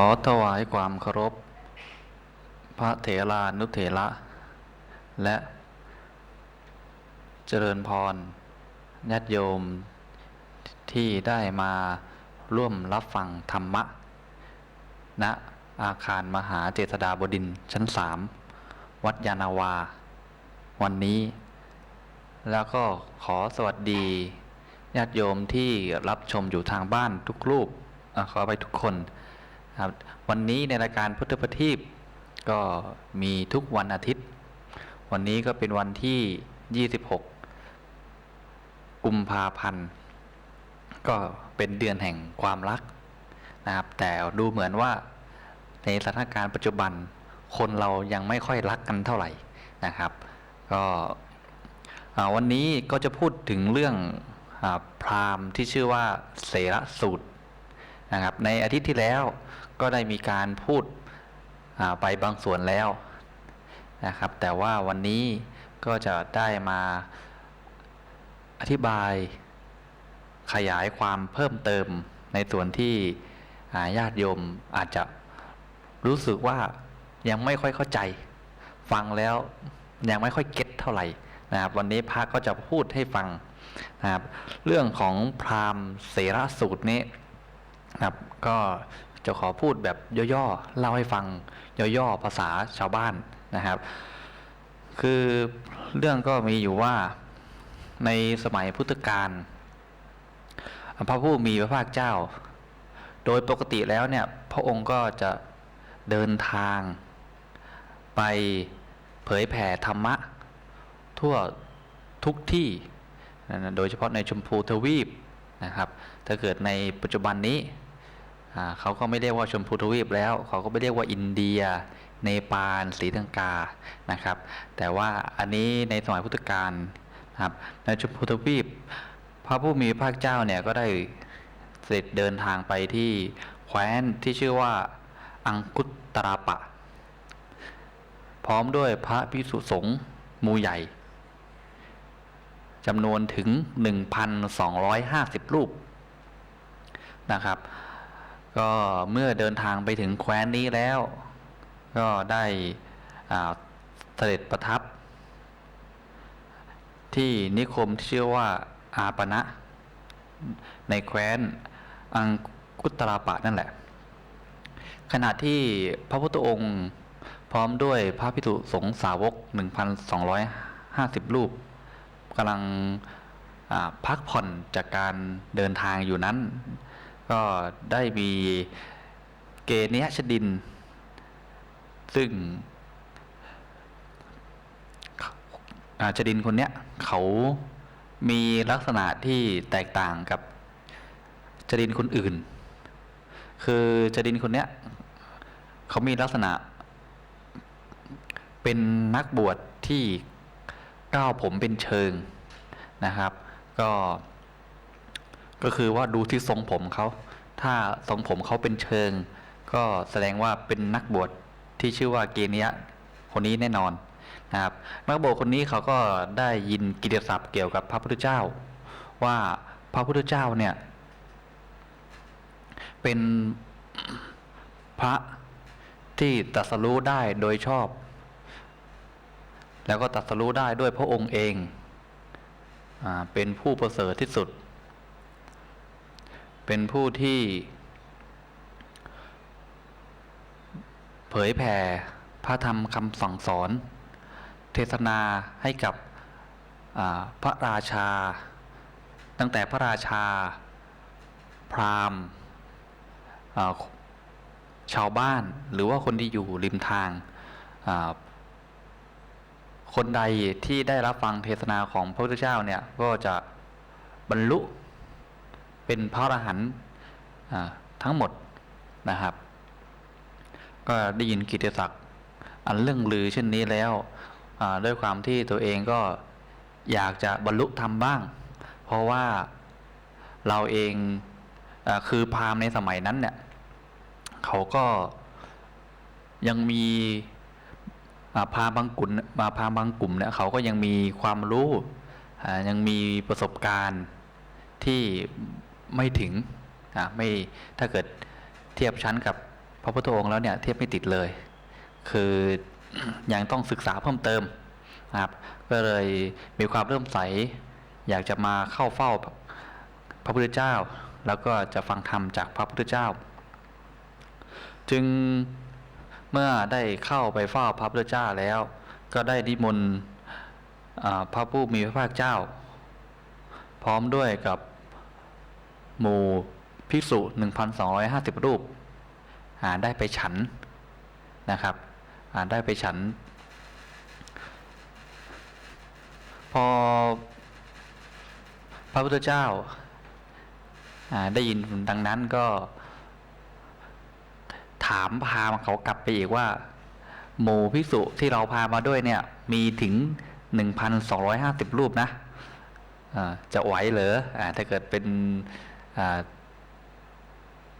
อถวายความเคารพ พระเถรานุเถระ และเจริญพรญาติโยมที่ได้มาร่วมรับฟังธรรมะ ณ อาคารมหาเจษฎาบดินชั้นสามวัดยานาวา วันนี้ แล้วก็ขอสวัสดีญาติโยมที่รับชมอยู่ทางบ้านทุกรูปอขอไปทุกคน ครับวันนี้ในรายการพุทธประทีปก็มีทุกวันอาทิตย์ วันนี้ก็เป็นวันที่ 26 กุมภาพันธ์ ก็เป็นเดือนแห่งความรักนะครับ แต่ดูเหมือนว่าในสถานการณ์ปัจจุบันคนเรายังไม่ค่อยรักกันเท่าไหร่นะครับ ก็วันนี้ก็จะพูดถึงเรื่องอพราหมณ์ที่ชื่อว่าเสรสูตรนะครับ ในอาทิตย์ที่แล้ว ก็ได้มีการพูดไปบางส่วนแล้วนะครับ แต่ว่าวันนี้ก็จะได้มาอธิบายขยายความเพิ่มเติมในส่วนที่ญาติโยมอาจจะรู้สึกว่ายังไม่ค่อยเข้าใจ ฟังแล้วยังไม่ค่อยเก็ตเท่าไหร่นะครับ วันนี้พระก็จะพูดให้ฟังนะครับ เรื่องของพราหมณ์เสรสูตรนี้นะครับ ก็ จะขอพูดแบบย่อๆ เล่าให้ฟังย่อๆ ภาษาชาวบ้านนะครับ คือเรื่องก็มีอยู่ว่าในสมัยพุทธกาลพระผู้มีพระภาคเจ้า โดยปกติแล้วเนี่ยพระองค์ก็จะเดินทาง ไปเผยแผ่ธรรมะ ทั่วทุกที่ โดยเฉพาะในชมพูทวีปนะครับ ถ้าเกิดในปัจจุบันนี้ เขาก็ไม่เรียกว่าชมพูทวีปแล้ว เขาก็ไม่เรียกว่าอินเดีย เนปาลศรีลังกานะครับ แต่ว่าอันนี้ในสมัยพุทธกาลนะครับในชมพูทวีป พระผู้มีพระเจ้าเนี่ยก็ได้เสด็จเดินทางไปที่แคว้นที่ชื่อว่าอังคุตราปะ พร้อมด้วยพระภิกษุสงฆ์มูใหญ่จำนวนถึง 1,250 รูปนะครับ ก็เมื่อเดินทางไปถึงแคว้นนี้แล้ว ก็ได้เสด็จประทับ ที่นิคมที่ชื่อว่าอาปณะในแคว้นอังคุตราปะนั่นแหละ ขณะที่พระพุทธองค์พร้อมด้วยพระพิสุสงสาวก 1,250 รูปกำลังพักผ่อนจากการเดินทางอยู่นั้น ก็ได้มีเกเนียชดิน ซึ่งอาชดินคนเนี้ยเขามีลักษณะที่แตกต่างกับจดินคนอื่น คือจดินคนเนี้ยเขามีลักษณะ เป็นนักบวชที่ก้าวผมเป็นเชิงนะครับ ก็ ก็คือว่าดูที่ทรงผมเขา ถ้าทรงผมเขาเป็นเชิง ก็แสดงว่าเป็นนักบวชที่ชื่อว่าเกเนียคนนี้แน่นอนนะครับ นักบวชคนนี้เขาก็ได้ยินกิตติศัพท์เกี่ยวกับพระพุทธเจ้า ว่าพระพุทธเจ้าเนี่ย เป็นพระที่ตรัสรู้ได้โดยชอบ แล้วก็ตรัสรู้ได้ด้วยพระองค์เองอเป็นผู้ประเสริฐที่สุด เป็นผู้ที่ เผยแผ่พระธรรมคำสั่งสอน เทศนาให้กับพระราชา ตั้งแต่พระราชา พราหมณ์ชาวบ้านหรือว่าคนที่อยู่ริมทาง คนใดที่ได้รับฟังเทศนาของพระพุทธเจ้าเนี่ย ก็จะบรรลุ เป็นพระอรหันต์ทั้งหมดนะครับ ก็ได้ยินกิตติศักดิ์อันเรื่องลือเช่นนี้แล้วด้วยความที่ตัวเองก็อยากจะบรรลุธรรมบ้าง เพราะว่าเราเองอคือพราหมณ์ในสมัยนั้นเนี่ยเขาก็ยังมีอ่าพราหมณ์บางกลุ่มมาพราหมณ์บางกลุ่มเนี่ยเขาก็ยังมีความรู้ยังมีประสบการณ์ที่ ไม่ถึงอ่าไม่ถ้าเกิดเทียบชั้นกับพระพุทธองค์แล้วเนี่ยเทียบไม่ติดเลย คือยังต้องศึกษาเพิ่มเติมนะครับ ก็เลยมีความเริ่มใส อยากจะมาเข้าเฝ้าพระพุทธเจ้า แล้วก็จะฟังธรรมจากพระพุทธเจ้า จึงเมื่อได้เข้าไปเฝ้าพระพุทธเจ้าแล้ว ก็ได้นิมนต์พระผู้มีพระภาคเจ้า พร้อมด้วยกับ หมู่ภิกษุ 1,250 รูปอ่าได้ไปฉันนะครับอ่าได้ไปฉัน พอพระพุทธเจ้าาได้ยินดังนั้นก็ถามพาเขากลับไปอีกว่า หมู่ภิกษุที่เราพามาด้วยเนี่ย มีถึง 1,250 รูปนะอ่าจะไหวเหรออถ้าเกิดเป็น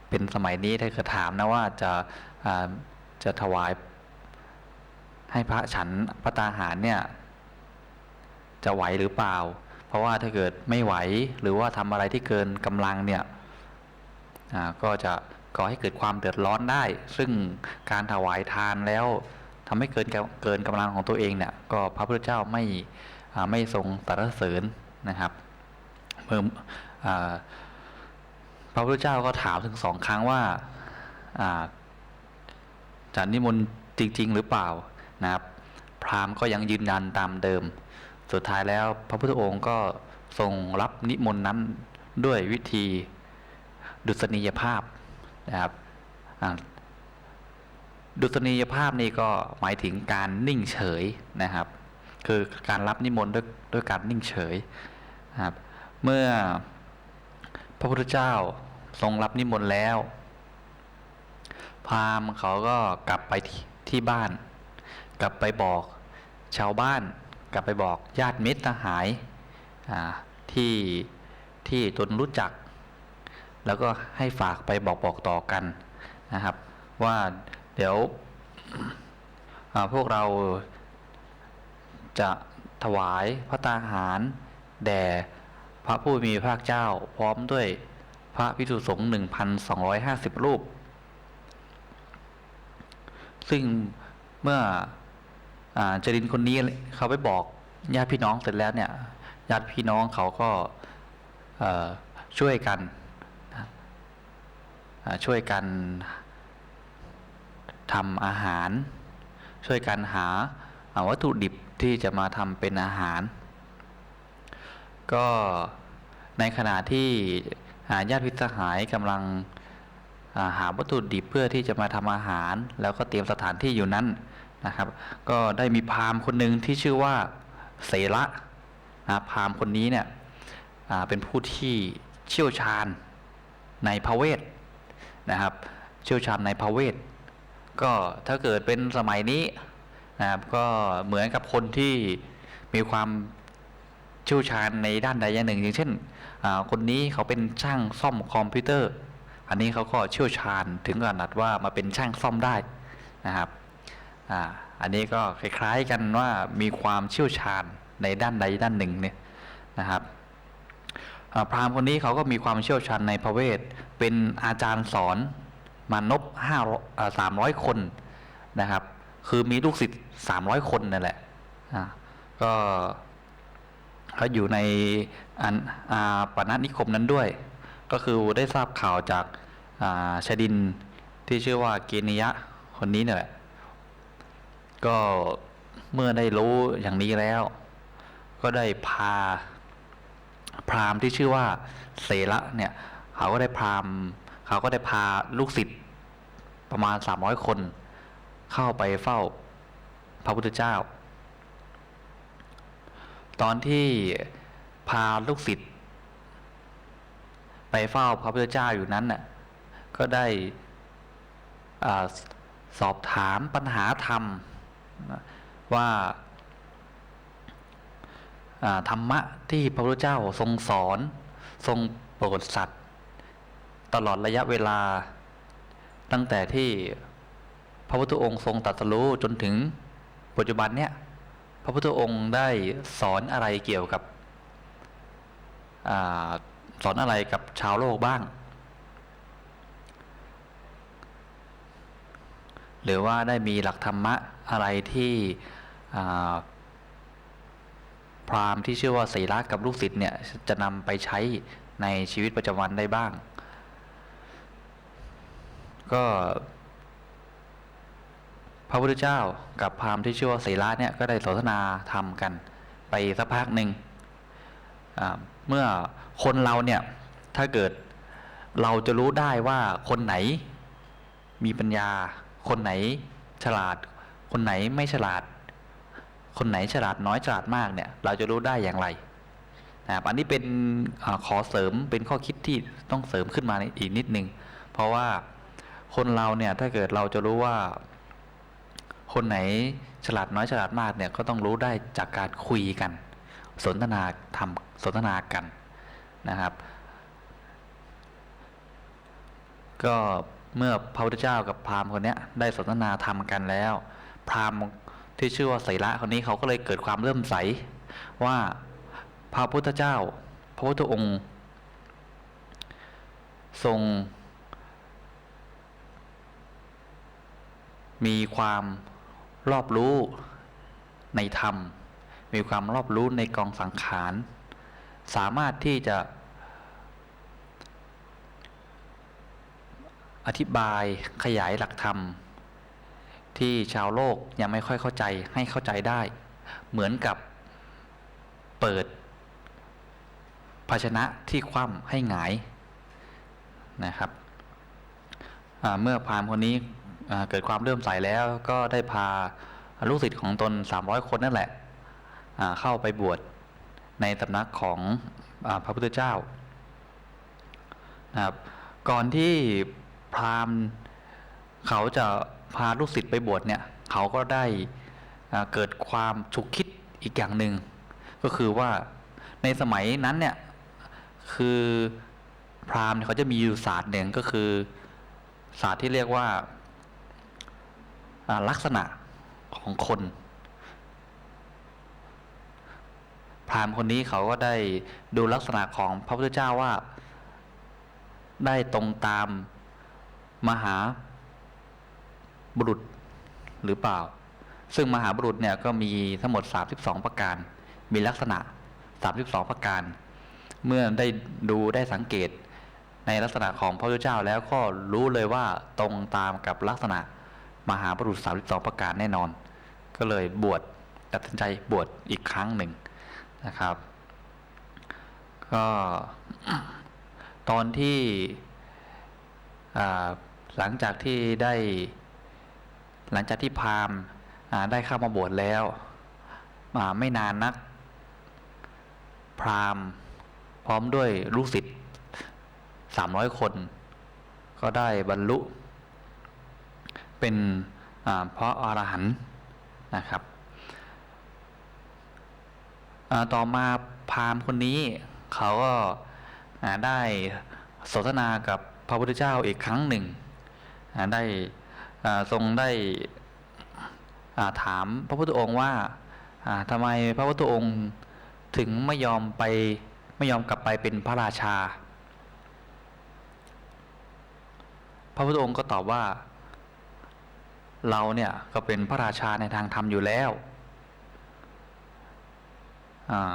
เป็นสมัยนี้ถ้าเกิดถามนะว่าจะาจะถวายให้พระฉันพระตาหารเนี่ย จะไหวหรือเปล่า เพราะว่าถ้าเกิดไม่ไหวหรือว่าทำอะไรที่เกินกำลังเนี่ยก็จะก่อให้เกิดความเดือดร้อนได้ ซึ่งการถวายทานแล้วทำให้เกินเกินกำลังของตัวเองเนี่ย ก็พระพุทธเจ้าไม่ไม่ทรงสรรเสริญนะครับเมื่ออ พระพุทธเจ้าก็ถามถึงสองครั้งว่าอ่าจะนิมนต์จริง ๆ หรือเปล่านะครับ พราหมณ์ก็ยังยืนยันตามเดิม สุดท้ายแล้วพระพุทธองค์ก็ทรงรับนิมนต์นั้นด้วยวิธีดุษณียภาพนะครับดุษณียภาพนี่ก็หมายถึงการนิ่งเฉยนะครับ คือการรับนิมนต์ด้วยด้วยการนิ่งเฉยนะครับ เมื่อ ระพุทธเจ้าทรงรับนิมนต์แล้ว พราหมณ์เขาก็กลับไปที่ที่บ้าน กลับไปบอกชาวบ้าน กลับไปบอกญาติมิตรทหายที่ที่ตนรู้จัก แล้วก็ให้ฝากไปบอกบอกต่อกันนะครับ ว่าเดี๋ยวพวกเราจะถวายพระตาหารแด่ พระผู้มีพระเจ้าพร้อมด้วยพระภิกษุสงฆ์1,250รูป ซึ่งเมื่ออจรินคนนี้เขาไปบอกญาติพี่น้องเสร็จแล้วเนี่ยญาติพี่น้องเขาก็ช่วยกันช่วยกันทำอาหาร ช่วยกันหาวัตถุดิบที่จะมาทำเป็นอาหาร ก็ในขณะที่ญาติพิตรหายกำลังหาวัตถุดิบเพื่อที่จะมาทำอาหาร แล้วก็เตรียมสถานที่อยู่นั้นนะครับ ก็ได้มีพราหมณ์คนหนึ่งที่ชื่อว่าเสระนะพราหมณ์คนนี้เนี่ยเป็นผู้ที่เชี่ยวชาญในพระเวทนะครับ เชี่ยวชาญในพระเวทก็ถ้าเกิดเป็นสมัยนี้นะครับก็เหมือนกับคนที่มีความ เชี่ยวชาญในด้านใดอย่างหนึ่ง อย่างเช่นคนนี้เขาเป็นช่างซ่อมคอมพิวเตอร์ อันนี้เขาก็เชี่ยวชาญถึงขนาดว่ามาเป็นช่างซ่อมได้นะครับอันนี้ก็คล้ายๆกันว่ามีความเชี่ยวชาญในด้านใดด้านหนึ่งเนี่ยนะครับพราหมณ์คนนี้เขาก็มีความเชี่ยวชาญในพระเวท เป็นอาจารย์สอนมานพห้าสามร้อยคนนะครับ คือมีลูกศิษย์สามร้อยคนนั่นแหละก็ เขาอยู่ในอันอาปณนิคมนั้นด้วย ก็คือได้ทราบข่าวจากอาชดินที่ชื่อว่าเกนิยะคนนี้เนี่ยแหละ ก็เมื่อได้รู้อย่างนี้แล้ว ก็ได้พาพราหมณ์ที่ชื่อว่าเสระเนี่ย เขาก็ได้พราหมณ์เขาก็ได้พาลูกศิษย์ประมาณสามร้อยคน เข้าไปเฝ้าพระพุทธเจ้า ตอนที่พาลูกศิษย์ไปเฝ้าพระพุทธเจ้าอยู่นั้นน่ะก็ได้อสอบถามปัญหาธรรมว่าอ่าธรรมะที่พระพุทธเจ้าทรงสอน ทรงโปรดสัตว์ ตลอดระยะเวลา ตั้งแต่ที่พระพุทธองค์ทรงตรัสรู้จนถึงปัจจุบันเนี่ย พระพุทธองค์ได้สอนอะไรเกี่ยวกับอสอนอะไรกับชาวโลกบ้าง หรือว่าได้มีหลักธรรมะอะไรที่พราหมณ์ที่ชื่อว่าศีละกับลูกศิษย์เนี่ยจะนำไปใช้ในชีวิตประจำวันได้บ้าง ก็ พระพุทธเจ้ากับพราหมณ์ที่ชื่อว่าศีละเนี่ยก็ได้สนทนาธรรมกัน ไปสักพักหนึ่งเมื่อคนเราเนี่ยถ้าเกิดเราจะรู้ได้ว่าคนไหนมีปัญญา คนไหนฉลาด คนไหนไม่ฉลาด คนไหนฉลาดน้อยฉลาดมากเนี่ย เราจะรู้ได้อย่างไรนะครับอันนี้เป็นอขอเสริมเป็นข้อคิดที่ต้องเสริมขึ้นมาอีกนิดนึง เพราะว่าคนเราเนี่ยถ้าเกิดเราจะรู้ว่า คนไหนฉลาดน้อยฉลาดมากเนี่ยก็ต้องรู้ได้จากการคุยกัน สนทนาทำสนทนากันนะครับ ก็เมื่อพระพุทธเจ้ากับพราหมณ์คนเนี้ยได้สนทนาธรรมกันแล้ว พราหมณ์ที่ชื่อว่าไสระคนนี้เขาก็เลยเกิดความเริ่มใสว่าพระพุทธเจ้า พระพุทธองค์ ทรง มีความ รอบรู้ในธรรม มีความรอบรู้ในกองสังขาร สามารถที่จะ อธิบายขยายหลักธรรม ที่ชาวโลกยังไม่ค่อยเข้าใจให้เข้าใจได้ เหมือนกับเปิด ภาชนะที่คว่ำให้หงายนะครับเมื่อพรามคนนี้ เกิดความเริ่อมใสแล้วก็ได้พาลูกศิษย์ของตน 300 คนนั่นแหละ เข้าไปบวชในสำนักของอพระพุทธเจ้านะครับก่อนที่พราหมณ์เขาจะพาลูกศิษย์ไปบวชเนี่ย เขาก็ได้เกิดความฉุกคิดอีกอย่างหนึ่งก็คือว่าในสมัยนั้นเนี่ยคือพราหมณ์เขาจะมีอยู่ศาสตร์หนึ่งก็คือศาสตร์ที่เรียกว่า ลักษณะของคน พราหมณ์คนนี้เขาก็ได้ดูลักษณะของพระพุทธเจ้าว่า ได้ตรงตามมหาบุรุษหรือเปล่า ซึ่งมหาบุรุษเนี่ยก็มีทั้งหมด 32 ประการ มีลักษณะ 32 ประการ เมื่อได้ดูได้สังเกตในลักษณะของพระพุทธเจ้าแล้วก็รู้เลยว่าตรงตามกับลักษณะ มหาบุรุษ32ประการแน่นอน ก็เลยบวชตัดสินใจบวชอีกครั้งหนึ่งนะครับ ก็ตอนที่หลังจากที่ได้หลังจากที่พราหมณ์ได้เข้ามาบวชแล้วอ่าไม่นานนัก พราหมณ์พร้อมด้วยลูกศิษย์สามร้อยคน ก็ได้บรรลุ เป็นเพราะอรหันต์นะครับต่อมาพราหมณ์คนนี้เขาก็ได้สนทนากับพระพุทธเจ้าอีกครั้งหนึ่ง ได้ทรงได้ถามพระพุทธองค์ว่าทำไมพระพุทธองค์ถึงไม่ยอมไปไม่ยอมกลับไปเป็นพระราชา พระพุทธองค์ก็ตอบว่า เราเนี่ยก็เป็นพระราชาในทางธรรมอยู่แล้วอ่า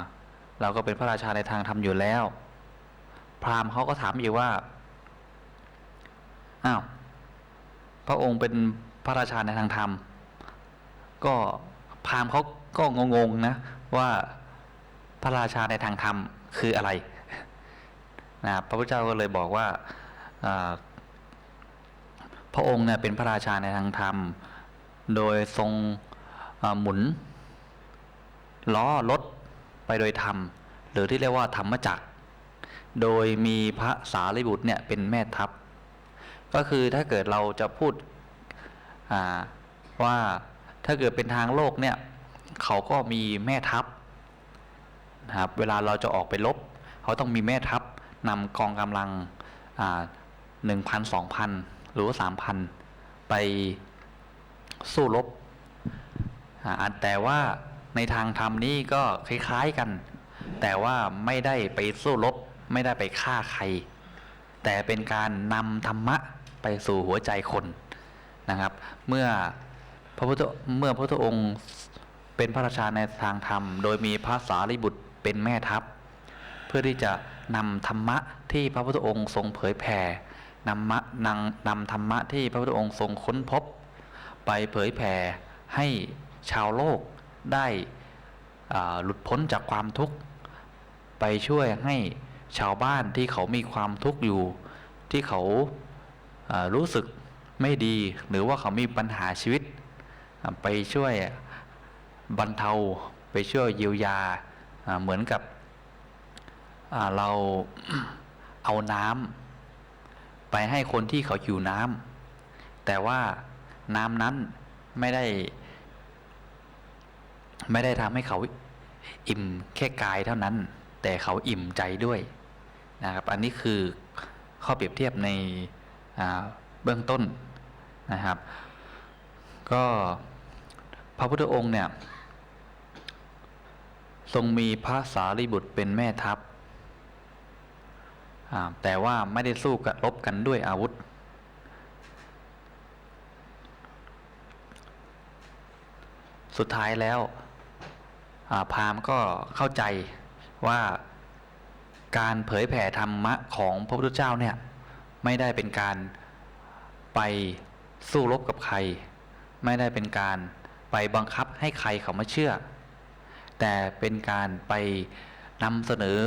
เราก็เป็นพระราชาในทางธรรมอยู่แล้ว พราหมณ์เขาก็ถามอีกว่า อ้าว พระองค์เป็นพระราชาในทางธรรม ก็พราหมณ์เขาก็งงๆนะว่าพระราชาในทางธรรมคืออะไรนะพระพุทธเจ้าก็เลยบอกว่า พระองค์เนี่ยเป็นพระราชาในทางธรรม โดยทรงหมุนล้อรถไปโดยธรรม หรือที่เรียกว่าธรรมจักร โดยมีพระสารีบุตรเนี่ยเป็นแม่ทัพ ก็คือถ้าเกิดเราจะพูดว่าถ้าเกิดเป็นทางโลกเนี่ยเขาก็มีแม่ทัพนะครับเวลาเราจะออกไปรบเขาต้องมีแม่ทัพนำกองกำลังหนึ่งพันสองพัน หรือว่าสามพันไปสู้รบอันแต่ว่าในทางธรรมนี้ก็คล้ายๆกัน แต่ว่าไม่ได้ไปสู้รบไม่ได้ไปฆ่าใคร แต่เป็นการนำธรรมะไปสู่หัวใจคนนะครับ เมื่อพระพุทธเมื่อพระพุทธองค์เป็นพระราชาในทางธรรม โดยมีพระสารีบุตรเป็นแม่ทัพ เพื่อที่จะนำธรรมะที่พระพุทธองค์ทรงเผยแผ่ นำมะนำนำธรรมะที่พระพุทธองค์ทรงค้นพบ ไปเผยแผ่ให้ชาวโลกได้หลุดพ้นจากความทุกข์ ไปช่วยให้ชาวบ้านที่เขามีความทุกข์อยู่ ที่เขาารู้สึกไม่ดี หรือว่าเขามีปัญหาชีวิต ไปช่วยบรรเทาไปช่วยเยียวยาาเหมือนกับเราเอาน้ำ ไปให้คนที่เขาหิวน้ำแต่ว่าน้ำนั้นไม่ได้ ไม่ได้ทำให้เขาอิ่มแค่กายเท่านั้น แต่เขาอิ่มใจด้วยนะครับ อันนี้คือข้อเปรียบเทียบในเบื้องต้นนะครับ ก็พระพุทธองค์เนี่ย ทรงมีพระสารีบุตรเป็นแม่ทัพ แต่ว่าไม่ได้สู้กับรบกันด้วยอาวุธ สุดท้ายแล้วาพราหมณ์ก็เข้าใจว่าการเผยแผ่ธรรมะของพระพุทธเจ้าเนี่ยไม่ได้เป็นการไปสู้รบกับใคร ไม่ได้เป็นการไปบังคับให้ใครเขามาเชื่อ แต่เป็นการไปนำเสนอ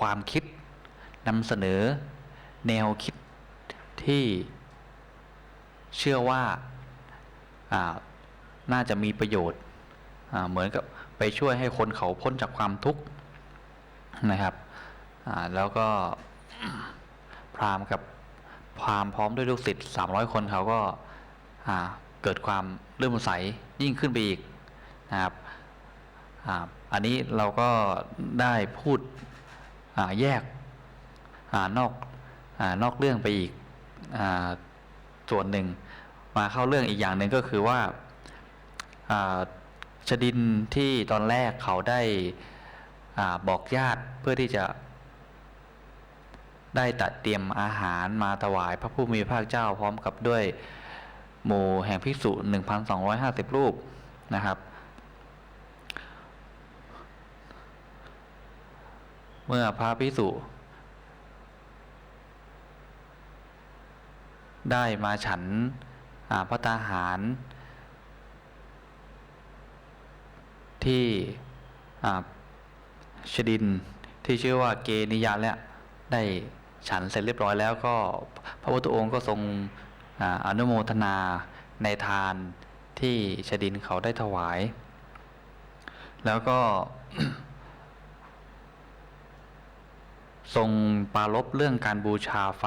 ความคิด นำเสนอแนวคิดที่เชื่อว่าน่าจะมีประโยชน์เหมือนกับไปช่วยให้คนเขาพ้นจากความทุกข์นะครับแล้วก็พราหมณ์กับพราหมณ์พร้อมด้วยลูกศิษย์สามร้อยคนเขาก็เกิดความเลื่มใสยิ่งขึ้นไปอีกนะครับอ,อันนี้เราก็ได้พูดแยก อนอกอนอกเรื่องไปอีกอส่วนหนึ่ง มาเข้าเรื่องอีกอย่างหนึ่งก็คือว่าชดินที่ตอนแรกเขาได้อบอกญาติเพื่อที่จะได้ตัดเตรียมอาหารมาถวายพระผู้มีพระเจ้าพร้อมกับด้วยหมู่แห่งภิกษุ 1,250 รูปนะครับ เมื่อพระภิกษุ ได้มาฉันพระตาหาร ที่ชดินที่ชื่อว่าเกนิยะเนี่ยได้ฉันเสร็จเรียบร้อยแล้วก็พระพุทธองค์ก็ทรงออนุโมทนาในทานที่ชดินเขาได้ถวาย แล้วก็ ทรงปารบเรื่องการบูชาไฟ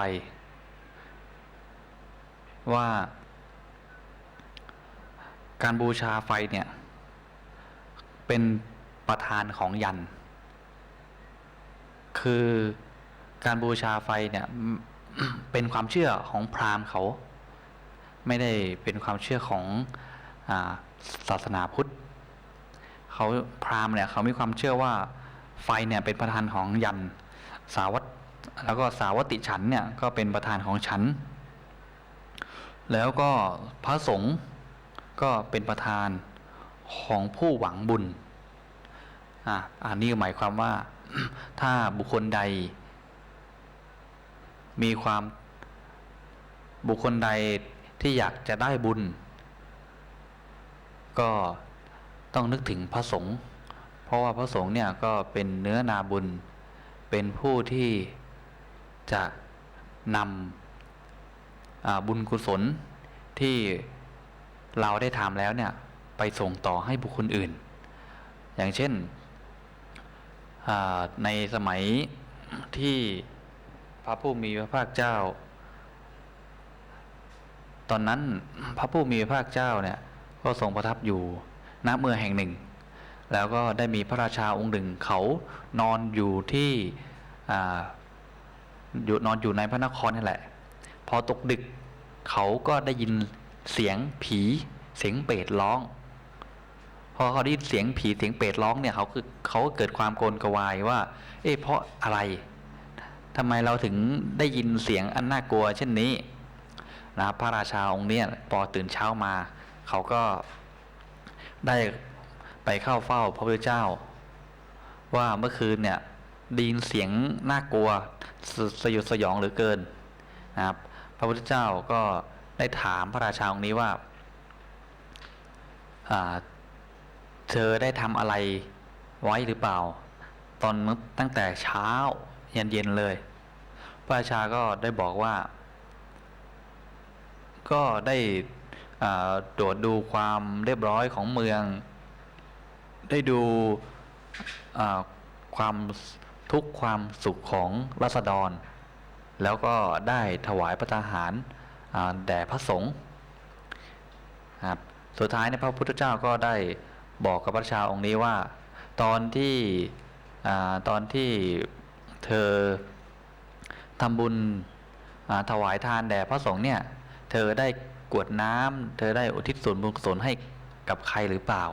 ว่าการบูชาไฟเนี่ย เป็นประธานของยัน คือการบูชาไฟเนี่ย เป็นความเชื่อของพราหมณ์เขา ไม่ได้เป็นความเชื่อของอาศาสนาพุทธเขาพราหมณ์เนี่ยเขามีความเชื่อว่าไฟเนี่ยเป็นประธานของยันสาวัตแล้วก็สาวัติฉันเนี่ยก็เป็นประธานของฉัน แล้วก็พระสงฆ์ก็เป็นประธานของผู้หวังบุญอะอันนี้หมายความว่า ถ้าบุคคลใด มีความบุคคลใดที่อยากจะได้บุญ ก็ต้องนึกถึงพระสงฆ์เพราะว่าพระสงฆ์เนี่ยก็เป็นเนื้อนาบุญ เป็นผู้ที่จะนำ บุญกุศลที่เราได้ทำแล้วเนี่ยไปส่งต่อให้บุคคลอื่น อย่างเช่นในสมัยที่พระผู้มีพระภาคเจ้า ตอนนั้นพระผู้มีพระภาคเจ้าเนี่ยก็ทรงประทับอยู่ณเมืองแห่งหนึ่ง แล้วก็ได้มีพระราชาองค์หนึ่งเขานอนอยู่ที่อ,อยู่นอนอยู่ในพระนครนี่แหละ พอตกดึก เขาก็ได้ยินเสียงผีเสียงเปรตร้อง พอเขาได้ยินเสียงผีเสียงเปรตร้องเนี่ยเขาคือเขาก็เกิดความโกลกวายว่า เอ๊ะเพราะอะไรทำไมเราถึงได้ยินเสียงอันน่ากลัว เช่นนี้นะพระราชาองค์เนี้ยพอตื่นเช้ามา เขาก็ได้ไปเข้าเฝ้าพระพุทธเจ้า ว่าเมื่อคืนเนี่ยได้ยินเสียงน่ากลัวสสยดสยองเหลือเกินนะครับ ระพุทธเจ้าก็ได้ถามพระราชาองค์นี้ว่าเธอได้ทำอะไรไว้หรือเปล่า ตอนตั้งแต่เช้าเยันเย็นเลย พระราชาก็ได้บอกว่า ก็ได้ตรวจดูความเรียบร้อยของเมือง ได้ดูความทุกข์ความสุขของรัษฎร แล้วก็ได้ถวายพระทหารแด่พระสงฆ์ครับสุดท้ายเนี่ยพระพุทธเจ้าก็ได้บอกกับพระราชาองค์นี้ว่า ตอนที่อตอนที่เธอทำบุญถวายทานแด่พระสงฆ์เนี่ย เธอได้กวดน้ำเธอได้อุทิศส่วนบุญกุศลให้กับใครหรือเปล่า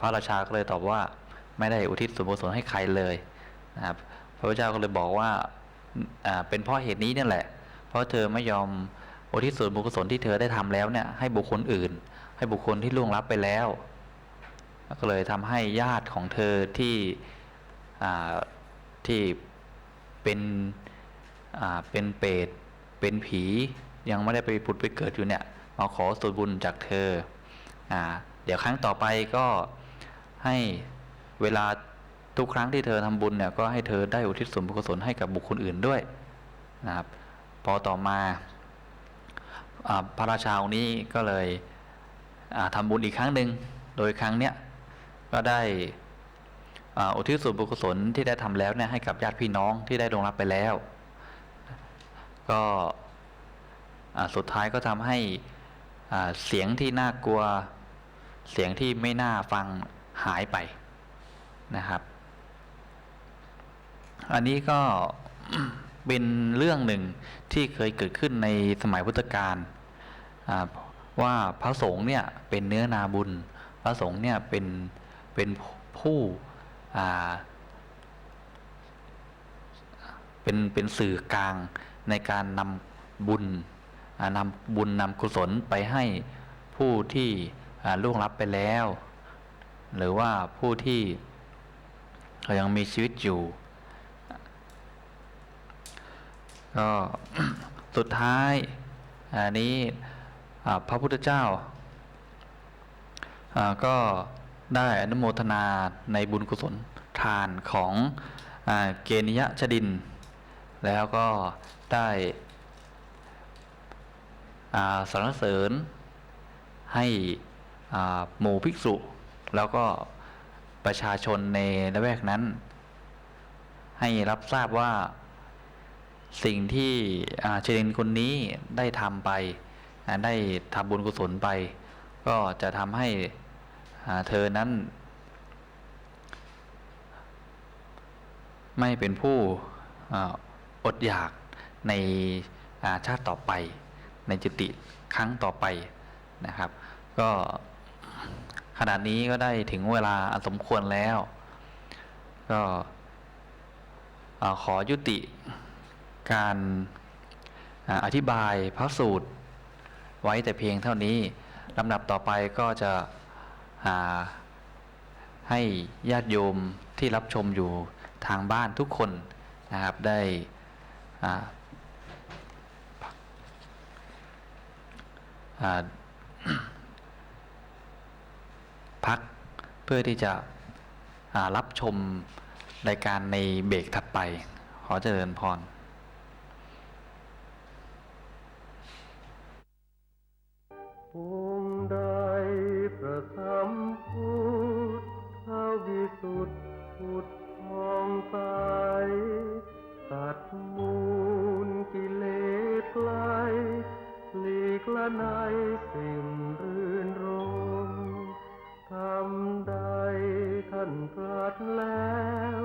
พระราชาก็เลยตอบว่าไม่ได้อุทิศส่วนบุญกุศลให้ใครเลยนะครับพระพุทธเจ้าก็เลยบอกว่า เป็นเพราะเหตุนี้นี่แหละ เพราะเธอไม่ยอมอุทิศส่วนบุญกุศลที่เธอได้ทำแล้วเนี่ยให้บุคคลอื่น ให้บุคคลที่ล่วงลับไปแล้ว ก็เลยทำให้ญาติของเธอที่ที่เป็นเป็นเปรตเป็นผียังไม่ได้ไปผุดไปเกิดอยู่เนี่ยมาขอส่วนบุญจากเธออเดี๋ยวครั้งต่อไปก็ให้เวลา ทุกครั้งที่เธอทำบุญเนี่ยก็ให้เธอได้อุทิศส่วนบุญกุศลให้กับบุคคลอื่นด้วยนะครับ พอต่อมาอพระราชาองค์นี้ก็เลยอ่าทำบุญอีกครั้งหนึ่งโดยครั้งเนี้ยก็ได้อุทิศส่วนบุญกุศลที่ได้ทำแล้วเนี่ยให้กับญาติพี่น้องที่ได้ลงรับไปแล้ว ก็สุดท้ายก็ทำให้เสียงที่น่ากลัวเสียงที่ไม่น่าฟังหายไปนะครับ อันนี้ก็เป็นเรื่องหนึ่งที่เคยเกิดขึ้นในสมัยพุทธกาลว่าพระสงฆ์เนี่ยเป็นเนื้อนาบุญ พระสงฆ์เนี่ยเป็นเป็นผู้เป็นเป็นสื่อกลางในการนำบุญนำบุญนำกุศลไปให้ผู้ที่ล่วงลับไปแล้ว หรือว่าผู้ที่ยังมีชีวิตอยู่ ก็สุดท้ายอันนี้พระพุทธเจ้าก็ได้อนุโมทนาในบุญกุศลทานของอเกณยชดิน แล้วก็ได้สรรเสริญให้หมู่ภิกษุ แล้วก็ประชาชนในละแวกนั้น ให้รับทราบว่า สิ่งที่เชดินคนนี้ได้ทำไป ได้ทำบุญกุศลไป ก็จะทำให้เธอนั้น ไม่เป็นผู้ออดอยากในชาติต่อไป ในจุติครั้งต่อไปนะครับ ก็ขนาดนี้ก็ได้ถึงเวลาอันสมควรแล้ว ก็อขอยุติ การอธิบายพระสูตรไว้แต่เพียงเท่านี้ลำดับต่อไปก็จะให้ญาติโยมที่รับชมอยู่ทางบ้านทุกคนนะครับได้พักเพื่อที่จะรับชมรายการในเบรกถัดไป ขอเจริญพรำใดท่านตรัสแล้ว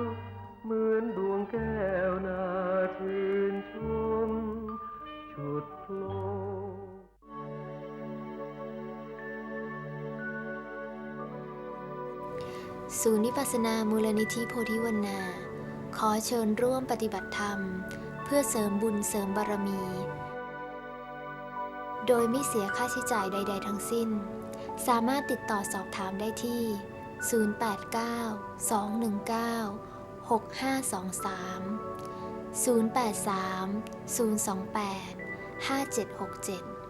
เหมือนดวงแก้วนาชื่นชมชุดโลศูนย์นิพพานามูลนิธิโพธิวนา ขอเชิญร่วมปฏิบัติธรรม เพื่อเสริมบุญเสริมบารมี โดยไม่เสียค่าใช้จ่ายใด ๆ ทั้งสิ้น สามารถติดต่อสอบถามได้ที่ 089 219 6523 083 028 5767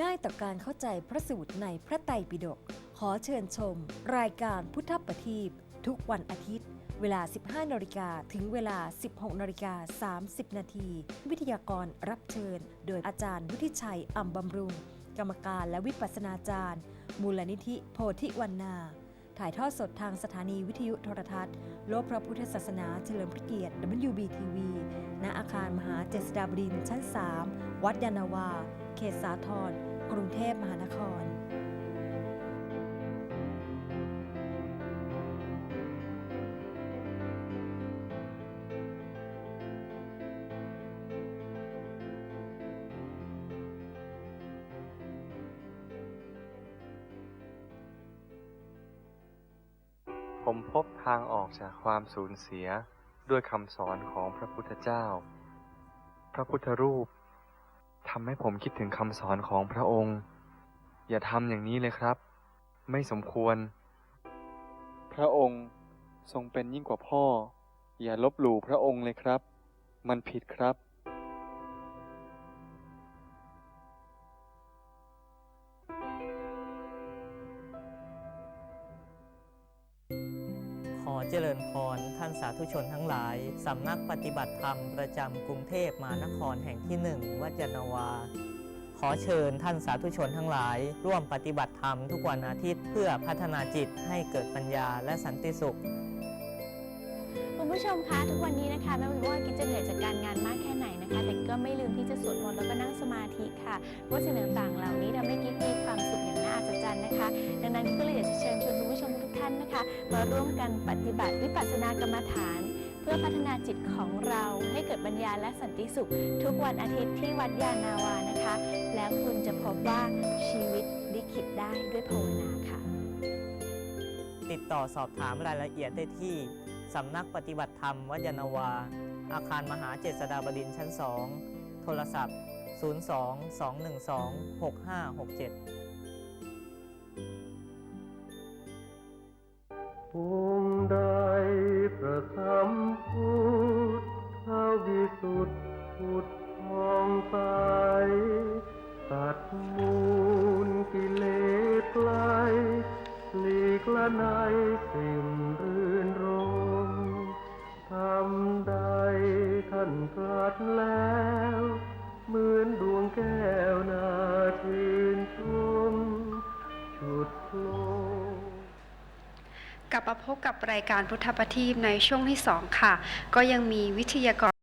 ง่ายต่อการเข้าใจพระสูตรในพระไตรปิฎก ขอเชิญชม รายการพุทธประทีปทุกวันอาทิตย์ เวลา 15นาฬิกาถึงเวลา 16นาฬิกา30นาที วิทยากรรับเชิญ โดยอาจารย์วุฒิชัยอ่ำบำรุง กรรมการและวิปัสนาจารย์ มูลนิธิโพธิวันนา ถ่ายทอดสดทางสถานีวิทยุโทรทัศน์ โลกพระพุทธศาสนาเฉลิมพระเกียรติ WBTV ณอาคารมหาเจษฎาบดินชั้น 3 วัดยานาวา เขตสาทรกรุงเทพมหานคร ทางออกจากความสูญเสียด้วยคำสอนของพระพุทธเจ้า พระพุทธรูปทำให้ผมคิดถึงคำสอนของพระองค์ อย่าทำอย่างนี้เลยครับ ไม่สมควร พระองค์ทรงเป็นยิ่งกว่าพ่อ อย่าลบหลู่พระองค์เลยครับ มันผิดครับ ญพรท่านสาธุชนทั้งหลาย สำนักปฏิบัติธรรมประจำกรุงเทพมหานครแห่งที่หนึ่งวัดยานาวา ขอเชิญท่านสาธุชนทั้งหลาย ร่วมปฏิบัติธรรมทุกวันอาทิตย์เพื่อพัฒนาจิตให้เกิดปัญญาและสันติสุขคุณผู้ชมคะทุกวันนี้นะคะไม่ว่ากิจจะเหนื่อยจากการงานมากแค่ไหนนะคะ แต่ก็ไม่ลืมที่จะสวดมนต์แล้วก็นั่งสมาธิค่ะเพราะสิ่งต่างเหล่านี้ทำให้กิ๊กมีความสุขอย่างน่าอัศจรรย์นะคะ ดังนั้นก็เลยอยากจะเชิญชวนคุณผู้ชม ท่านนะคะ มาร่วมกันปฏิบัติวิปัสสนากรรมฐาน เพื่อพัฒนาจิตของเราให้เกิดปัญญาและสันติสุข ทุกวันอาทิตย์ที่วัดยานาวานะคะ แล้วคุณจะพบว่าชีวิตลิขิตได้ด้วยภาวนาค่ะ ติดต่อสอบถามรายละเอียดได้ที่ สำนักปฏิบัติธรรมวัดยานนาวา อาคารมหาเจษฎาบดินทร์ชั้น 2 โทรศัพท์ 02 212 6567 อง รายการพุทธประทีปในช่วงที่ 2 ค่ะ ก็ยังมีวิทยากร